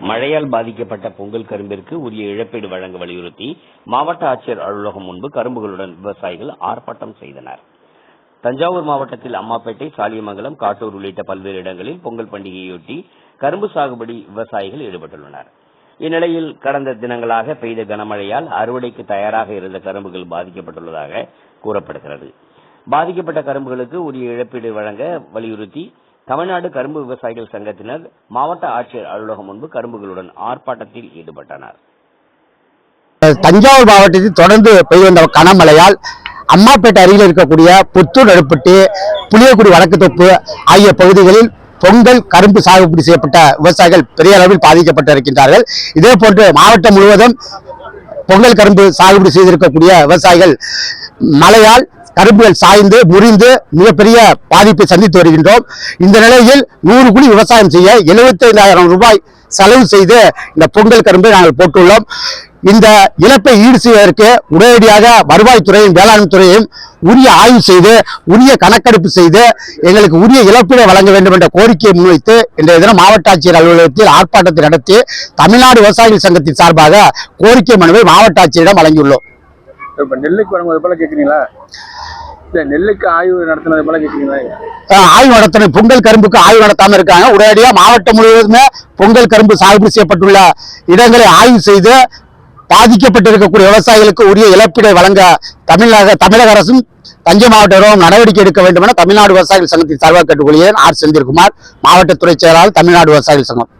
மழையால் பாதிக்கப்பட்ட பொங்கல் கரும்பிற்கு உரிய இழப்பீடு வழங்க வலியுறுத்தி மாவட்ட ஆட்சியர் அலுவலகம் முன்பு கரும்புகளுடன் விவசாயிகள் ஆர்ப்பாட்டம் செய்தனர். தஞ்சாவூர் மாவட்டத்தில் அம்மாப்பேட்டை சாலியமங்கலம் காட்டூர் உள்ளிட்ட பல்வேறு இடங்களில் பொங்கல் பண்டிகையொட்டி கரும்பு சாகுபடி விவசாயிகள் ஈடுபட்டுள்ளனர். இந்நிலையில் கடந்த தினங்களாக பெய்த கனமழையால் அறுவடைக்கு தயாராக இருந்த கரும்புகள் பாதிக்கப்பட்டுள்ளதாக கூறப்படுகிறது. பாதிக்கப்பட்ட கரும்புகளுக்கு உரிய இழப்பீடு வழங்க வலியுறுத்தி தமிழ்நாடு கரும்பு விவசாயிகள் சங்கத்தினர் மாவட்ட ஆட்சியர் அலுவலகம் முன்பு கரும்புகளுடன் ஆர்ப்பாட்டத்தில் ஈடுபட்டனர். தஞ்சாவூர் மாவட்டத்தில் தொடர்ந்து பெய்து வந்த கனமழையால் அம்மாப்பேட்டை அருகில் இருக்கக்கூடிய புத்தூர் அடுப்பட்டு புளியக்குடி வடக்கு தொப்பு ஆகிய பகுதிகளில் பொங்கல் கரும்பு சாகுபடி செய்யப்பட்ட விவசாயிகள் பெரிய அளவில் பாதிக்கப்பட்டு இருக்கின்றார்கள் இதே போன்று மாவட்டம் முழுவதும் பொங்கல் கரும்பு சாகுபடி செய்திருக்கக்கூடிய விவசாயிகள் மழையால் கரும்புகள் சாய்ந்து முறிந்து மிகப்பெரிய பாதிப்பை சந்தித்து வருகின்றோம். இந்த நிலையில் நூறு குழி விவசாயம் செய்ய 75000 ரூபாய் செலவு செய்து இந்த பொங்கல் கரும்பை நாங்கள் போட்டுள்ளோம். இந்த இழப்பை ஈடு செய்வதற்கு உடனடியாக வருவாய்த்துறையும் வேளாண் துறையும் உரிய ஆய்வு செய்து உரிய கணக்கெடுப்பு செய்து எங்களுக்கு உரிய இழப்பீடு வழங்க வேண்டும் என்ற கோரிக்கையை முன்வைத்து இன்றைய தினம் மாவட்ட ஆட்சியர் அலுவலகத்தில் ஆர்ப்பாட்டத்தை நடத்தி தமிழ்நாடு விவசாயிகள் சங்கத்தின் சார்பாக கோரிக்கை மனுவை மாவட்ட ஆட்சியரிடம் வழங்கியுள்ளோம். இப்ப நெல்லுக்கு வழங்குவது போல கேட்குறீங்களா நெல்லுக்கு ஆய்வு நடத்தினது போல ஆய்வு நடத்தணும் பொங்கல் கரும்புக்கு ஆய்வு நடத்தாம இருக்காங்க. உடனடியாக மாவட்டம் முழுவதுமே பொங்கல் கரும்பு சாகுபடி செய்யப்பட்டுள்ள இடங்களை ஆய்வு செய்து பாதிக்கப்பட்டிருக்கக்கூடிய விவசாயிகளுக்கு உரிய இழப்பீடை வழங்க தமிழக தமிழக அரசும் தஞ்சை மாவட்ட அரசும் நடவடிக்கை எடுக்க வேண்டும் என தமிழ்நாடு விவசாயிகள் சங்கத்தின் சார்பாக கேட்டுக்கொள்கிறேன். ஆர் செந்தில்குமார் மாவட்ட துறை செயலாளர் தமிழ்நாடு விவசாயிகள் சங்கம்.